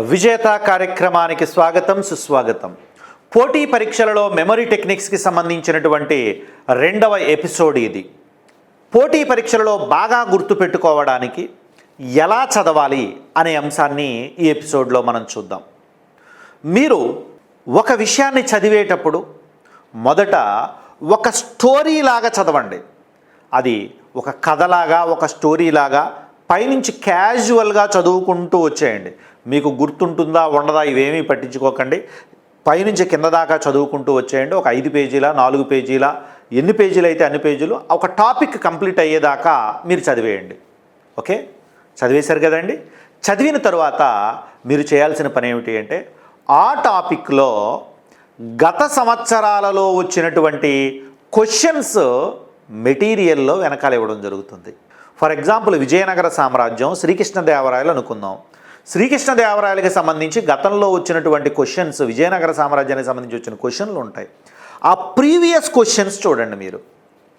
విజేత కార్యక్రమానికి స్వాగతం సుస్వాగతం. పోటీ పరీక్షలలో మెమరీ టెక్నిక్స్కి సంబంధించినటువంటి రెండవ ఎపిసోడ్ ఇది. పోటీ పరీక్షలలో బాగా గుర్తుపెట్టుకోవడానికి ఎలా చదవాలి అనే అంశాన్ని ఈ ఎపిసోడ్లో మనం చూద్దాం. మీరు ఒక విషయాన్ని చదివేటప్పుడు మొదట ఒక స్టోరీ లాగా చదవండి. అది ఒక కథలాగా ఒక స్టోరీలాగా పైనుంచి క్యాజువల్గా చదువుకుంటూ వచ్చేయండి. మీకు గుర్తుంటుందా ఉండదా ఇవేమీ పట్టించుకోకండి. పైనుంచి కింద దాకా చదువుకుంటూ వచ్చేయండి. ఒక ఐదు పేజీల నాలుగు పేజీల ఎన్ని పేజీలు అయితే అన్ని పేజీలు ఒక టాపిక్ కంప్లీట్ అయ్యేదాకా మీరు చదివేయండి. ఓకే? చదివేశారు కదండి? చదివిన తర్వాత మీరు చేయాల్సిన పని ఏమిటి అంటే ఆ టాపిక్లో గత సంవత్సరాలలో వచ్చినటువంటి క్వశ్చన్స్ మెటీరియల్లో వెనకాల ఇవ్వడం జరుగుతుంది. ఫర్ ఎగ్జాంపుల్ విజయనగర సామ్రాజ్యం శ్రీకృష్ణదేవరాయలు అనుకుందాం. శ్రీకృష్ణదేవరాయలకి సంబంధించి గతంలో వచ్చినటువంటి క్వశ్చన్స్ విజయనగర సామ్రాజ్యానికి సంబంధించి వచ్చిన క్వశ్చన్లు ఉంటాయి. ఆ ప్రీవియస్ క్వశ్చన్స్ చూడండి మీరు.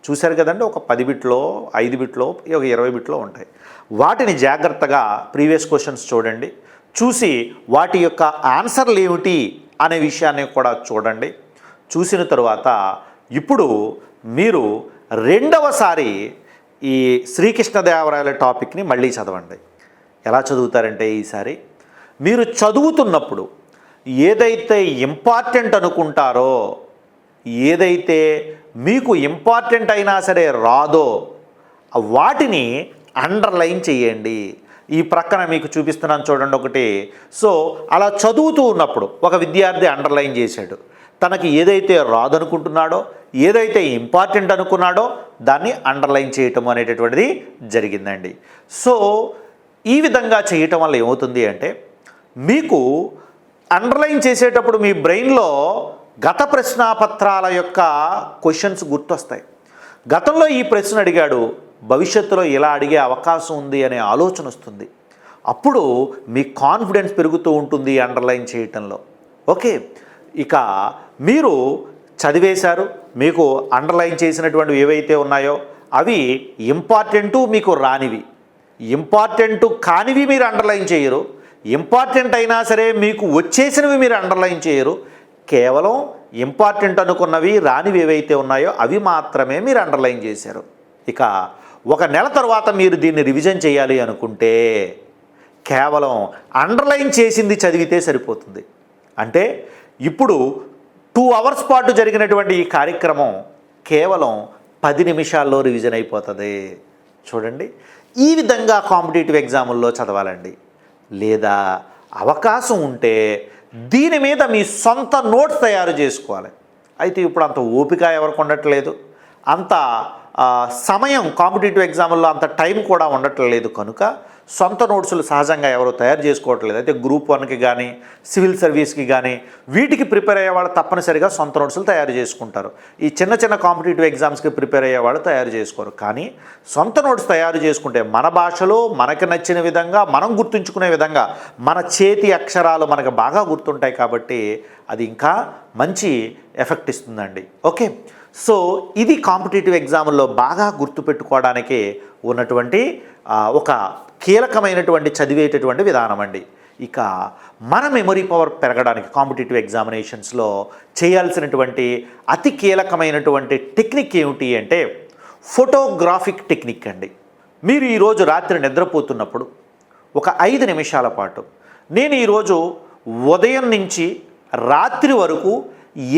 చూశారు కదండి? ఒక పది బిట్లో ఐదు బిట్లో ఒక ఇరవై బిట్లో ఉంటాయి. వాటిని జాగ్రత్తగా ప్రీవియస్ క్వశ్చన్స్ చూడండి. చూసి వాటి యొక్క ఆన్సర్లు ఏమిటి అనే విషయాన్ని కూడా చూడండి. చూసిన తరువాత ఇప్పుడు మీరు రెండవసారి ఈ శ్రీకృష్ణదేవరాయల టాపిక్ని మళ్ళీ చదవండి. ఎలా చదువుతారంటే ఈసారి? మీరు చదువుతున్నప్పుడు ఏదైతే ఇంపార్టెంట్ అనుకుంటారో ఏదైతే మీకు ఇంపార్టెంట్ అయినా సరే రాదో వాటిని అండర్లైన్ చేయండి. ఈ ప్రక్కన మీకు చూపిస్తున్నాను చూడండి ఒకటి. సో అలా చదువుతూ ఉన్నప్పుడు ఒక విద్యార్థి అండర్లైన్ చేశాడు. తనకి ఏదైతే రాదనుకుంటున్నాడో ఏదైతే ఇంపార్టెంట్ అనుకున్నాడో దాన్ని అండర్లైన్ చేయటం అనేటటువంటిది జరిగిందండి. సో ఈ విధంగా చేయటం వల్ల ఏమవుతుంది అంటే మీకు అండర్లైన్ చేసేటప్పుడు మీ బ్రెయిన్లో గత ప్రశ్నాపత్రాల యొక్క క్వశ్చన్స్ గుర్తొస్తాయి. గతంలో ఈ ప్రశ్న అడిగాడు భవిష్యత్తులో ఇలా అడిగే అవకాశం ఉంది అనే ఆలోచన వస్తుంది. అప్పుడు మీ కాన్ఫిడెన్స్ పెరుగుతూ ఉంటుంది అండర్లైన్ చేయటంలో. ఓకే ఇక మీరు చదివేశారు మీకు అండర్లైన్ చేసినటువంటివి ఏవైతే ఉన్నాయో అవి ఇంపార్టెంటు మీకు రానివి. ఇంపార్టెంట్ కానివి మీరు అండర్లైన్ చేయరు. ఇంపార్టెంట్ అయినా సరే మీకు వచ్చేసినవి మీరు అండర్లైన్ చేయరు. కేవలం ఇంపార్టెంట్ అనుకున్నవి రానివి ఏవైతే ఉన్నాయో అవి మాత్రమే మీరు అండర్లైన్ చేశారు. ఇక ఒక నెల తర్వాత మీరు దీన్ని రివిజన్ చేయాలి అనుకుంటే కేవలం అండర్లైన్ చేసింది చదివితే సరిపోతుంది. అంటే ఇప్పుడు టూ అవర్స్ పాటు జరిగినటువంటి ఈ కార్యక్రమం కేవలం పది నిమిషాల్లో రివిజన్ అయిపోతుంది. చూడండి. ఈ విధంగా కాంపిటేటివ్ ఎగ్జాముల్లో చదవాలండి. లేదా అవకాశం ఉంటే దీని మీద మీ సొంత నోట్స్ తయారు చేసుకోవాలి. అయితే ఇప్పుడు అంత ఓపిక ఎవరికి ఉండట్లేదు అంత సమయం కాంపిటేటివ్ ఎగ్జామ్లో అంత టైం కూడా ఉండట్లేదు కనుక సొంత నోట్సులు సహజంగా ఎవరు తయారు చేసుకోవట్లేదు. అయితే గ్రూప్ వన్కి కానీ సివిల్ సర్వీస్కి కానీ వీటికి ప్రిపేర్ అయ్యేవాళ్ళు తప్పనిసరిగా సొంత నోట్సులు తయారు చేసుకుంటారు. ఈ చిన్న చిన్న కాంపిటేటివ్ ఎగ్జామ్స్కి ప్రిపేర్ అయ్యేవాళ్ళు తయారు చేసుకోరు. కానీ సొంత నోట్స్ తయారు చేసుకుంటే మన భాషలో మనకి నచ్చిన విధంగా మనం గుర్తుంచుకునే విధంగా మన చేతి అక్షరాలు మనకు బాగా గుర్తుంటాయి కాబట్టి అది ఇంకా మంచి ఎఫెక్ట్ ఇస్తుందండి. ఓకే? సో ఇది కాంపిటేటివ్ ఎగ్జామ్లో బాగా గుర్తుపెట్టుకోవడానికి ఉన్నటువంటి ఒక కీలకమైనటువంటి చదివేటటువంటి విధానం అండి ఇక మన మెమరీ పవర్ పెరగడానికి కాంపిటేటివ్ ఎగ్జామినేషన్స్లో చేయాల్సినటువంటి అతి కీలకమైనటువంటి టెక్నిక్ ఏమిటి అంటే ఫోటోగ్రాఫిక్ టెక్నిక్ అండి. మీరు ఈరోజు రాత్రి నిద్రపోతున్నప్పుడు ఒక ఐదు నిమిషాల పాటు నేను ఈరోజు ఉదయం నుంచి రాత్రి వరకు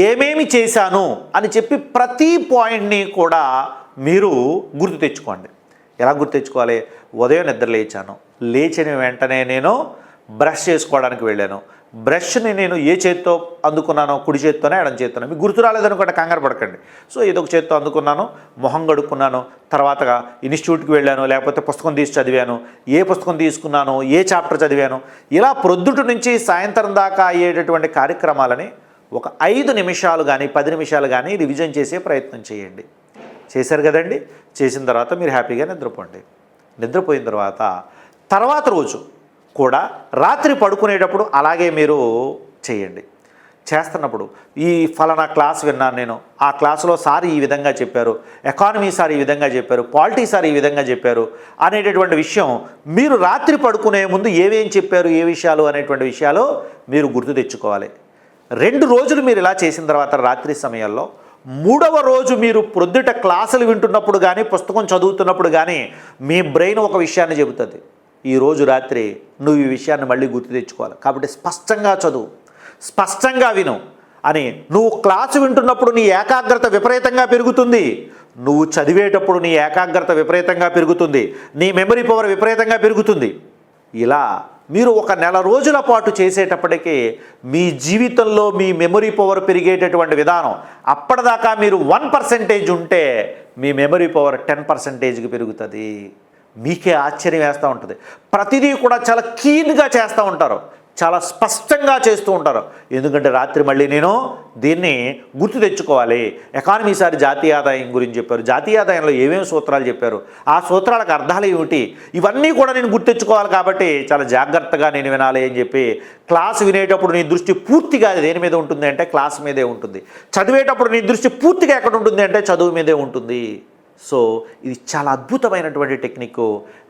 ఏమేమి చేశాను అని చెప్పి ప్రతి పాయింట్ని కూడా మీరు గుర్తు తెచ్చుకోండి. ఎలా గుర్తు తెచ్చుకోవాలి? ఉదయం నిద్ర లేచాను. లేచిన వెంటనే నేను బ్రష్ చేసుకోవడానికి వెళ్ళాను. బ్రష్ని నేను ఏ చేత్తో అందుకున్నానో కుడి చేత్తోనే ఎడం చేత్తోనే మీకు గుర్తు రాలేదనుకుంటే కంగారు పడకండి. సో ఏదో ఒక చేత్తో అందుకున్నాను మొహం గడుక్కున్నాను తర్వాతగా ఇన్స్టిట్యూట్కి వెళ్ళాను లేకపోతే పుస్తకం తీసి చదివాను ఏ పుస్తకం తీసుకున్నాను ఏ చాప్టర్ చదివాను ఇలా ప్రొద్దుటి నుంచి సాయంత్రం దాకా అయ్యేటటువంటి కార్యక్రమాలని ఒక ఐదు నిమిషాలు కానీ పది నిమిషాలు కానీ రివిజన్ చేసే ప్రయత్నం చేయండి. చేశారు కదండి. చేసిన తర్వాత మీరు హ్యాపీగా నిద్రపోండి. నిద్రపోయిన తర్వాత తర్వాత రోజు కూడా రాత్రి పడుకునేటప్పుడు అలాగే మీరు చేయండి. చేస్తున్నప్పుడు ఈ ఫలానా క్లాస్ విన్నాను నేను. ఆ క్లాసులో సార్ ఈ విధంగా చెప్పారు. ఎకానమీ సార్ ఈ విధంగా చెప్పారు. పాలిటీ సార్ ఈ విధంగా చెప్పారు. అనేటటువంటి విషయం మీరు రాత్రి పడుకునే ముందు ఏవేం చెప్పారు ఏ విషయాలు అనేటువంటి విషయాలు మీరు గుర్తు తెచ్చుకోవాలి. రెండు రోజులు మీరు ఇలా చేసిన తర్వాత రాత్రి సమయంలో మూడవ రోజు మీరు ప్రొద్దుట క్లాసులు వింటున్నప్పుడు కానీ పుస్తకం చదువుతున్నప్పుడు కానీ మీ బ్రెయిన్ ఒక విషయాన్ని చెబుతుంది. ఈ రోజు రాత్రి నువ్వు ఈ విషయాన్ని మళ్ళీ గుర్తు తెచ్చుకోవాలి. కాబట్టి స్పష్టంగా చదువు స్పష్టంగా విను అని నువ్వు క్లాసు వింటున్నప్పుడు నీ ఏకాగ్రత విపరీతంగా పెరుగుతుంది. నువ్వు చదివేటప్పుడు నీ ఏకాగ్రత విపరీతంగా పెరుగుతుంది. నీ మెమరీ పవర్ విపరీతంగా పెరుగుతుంది. ఇలా మీరు ఒక నెల రోజుల పాటు చేసేటప్పటికీ మీ జీవితంలో మీ మెమరీ పవర్ పెరిగేటటువంటి విధానం అప్పటిదాకా మీరు వన్ పర్సెంటేజ్ ఉంటే మీ మెమరీ పవర్ టెన్ పర్సెంటేజ్కి పెరుగుతుంది. మీకే ఆశ్చర్యం వేస్తూ ఉంటుంది. ప్రతిదీ కూడా చాలా కీన్గా చేస్తూ ఉంటారు. చాలా స్పష్టంగా చేస్తూ ఉంటారు. ఎందుకంటే రాత్రి మళ్ళీ నేను దీన్ని గుర్తు తెచ్చుకోవాలి. ఎకానమీ సారి జాతీయ ఆదాయం గురించి చెప్పారు. జాతీయ ఆదాయంలో ఏమేమి సూత్రాలు చెప్పారు? ఆ సూత్రాలకు అర్థాలు ఏమిటి? ఇవన్నీ కూడా నేను గుర్తు తెచ్చుకోవాలి కాబట్టి చాలా జాగ్రత్తగా నేను వినాలి అని చెప్పి క్లాస్ వినేటప్పుడు నీ దృష్టి పూర్తిగా దేని మీద ఉంటుంది అంటే క్లాస్ మీదే ఉంటుంది. చదివేటప్పుడు నీ దృష్టి పూర్తిగా ఎక్కడ ఉంటుంది అంటే చదువు మీదే ఉంటుంది. సో ఇది చాలా అద్భుతమైనటువంటి టెక్నిక్.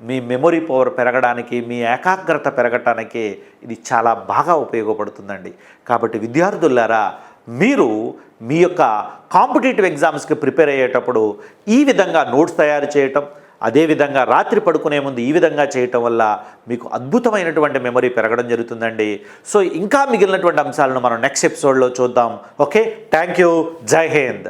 మీ మెమొరీ పవర్ పెరగడానికి మీ ఏకాగ్రత పెరగటానికి ఇది చాలా బాగా ఉపయోగపడుతుందండి. కాబట్టి విద్యార్థులారా మీరు మీ యొక్క కాంపిటేటివ్ ఎగ్జామ్స్కి ప్రిపేర్ అయ్యేటప్పుడు ఈ విధంగా నోట్స్ తయారు చేయటం అదేవిధంగా రాత్రి పడుకునే ముందు ఈ విధంగా చేయటం వల్ల మీకు అద్భుతమైనటువంటి మెమరీ పెరగడం జరుగుతుందండి. సో ఇంకా మిగిలినటువంటి అంశాలను మనం నెక్స్ట్ ఎపిసోడ్లో చూద్దాం. ఓకే? థ్యాంక్ యూ జై హింద్.